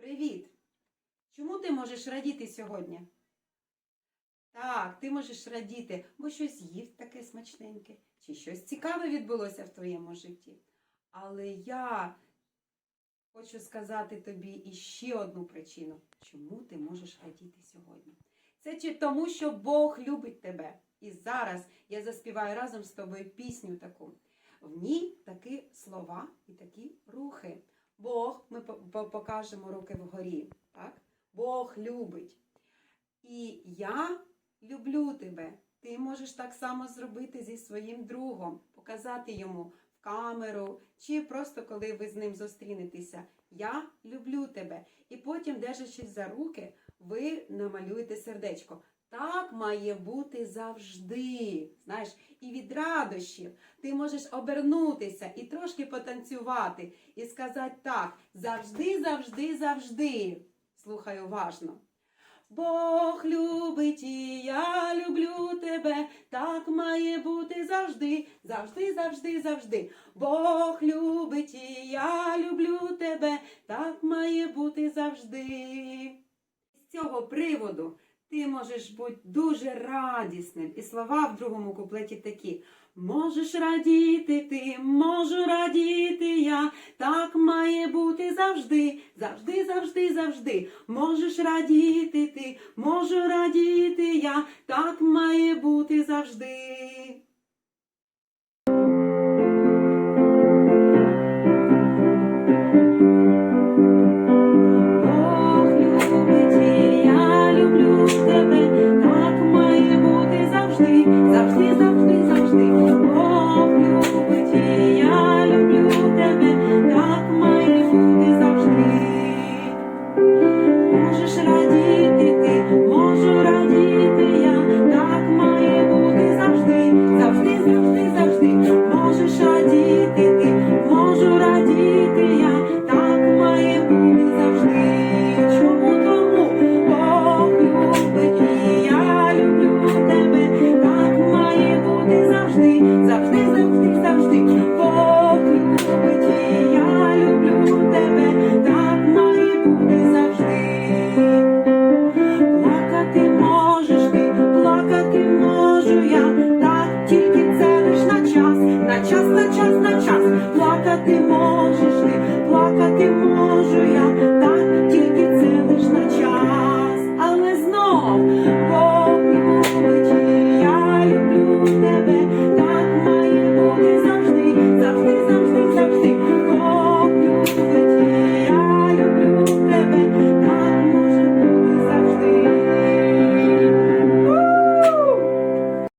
Привіт! Чому ти можеш радіти сьогодні? Так, ти можеш радіти, бо щось їв таке смачненьке, чи щось цікаве відбулося в твоєму житті. Але я хочу сказати тобі іще одну причину, чому ти можеш радіти сьогодні. Це чи тому, що Бог любить тебе. І зараз я заспіваю разом з тобою пісню таку. В ній такі слова і такі рухи. Бог, ми по- по- покажемо руки вгорі. Так? Бог любить. І я люблю тебе. Ти можеш так само зробити зі своїм другом, показати йому в камеру, чи просто коли ви з ним зустрінетеся. Я люблю тебе. І потім, держачись за руки, ви намалюєте сердечко. Так має бути завжди. Знаєш, і від радощів ти можеш обернутися і трошки потанцювати, і сказати так, завжди, завжди, завжди. Слухай уважно. Бог любить і я люблю тебе, так має бути завжди, завжди, завжди, завжди. Бог любить і я люблю тебе, так має бути завжди. З цього приводу ти можеш бути дуже радісним. І слова в другому куплеті такі. Можеш радіти ти, можу радіти я, так має бути завжди, завжди, завжди, завжди. Можеш радіти ти, можу радіти я, так має бути завжди. Люблю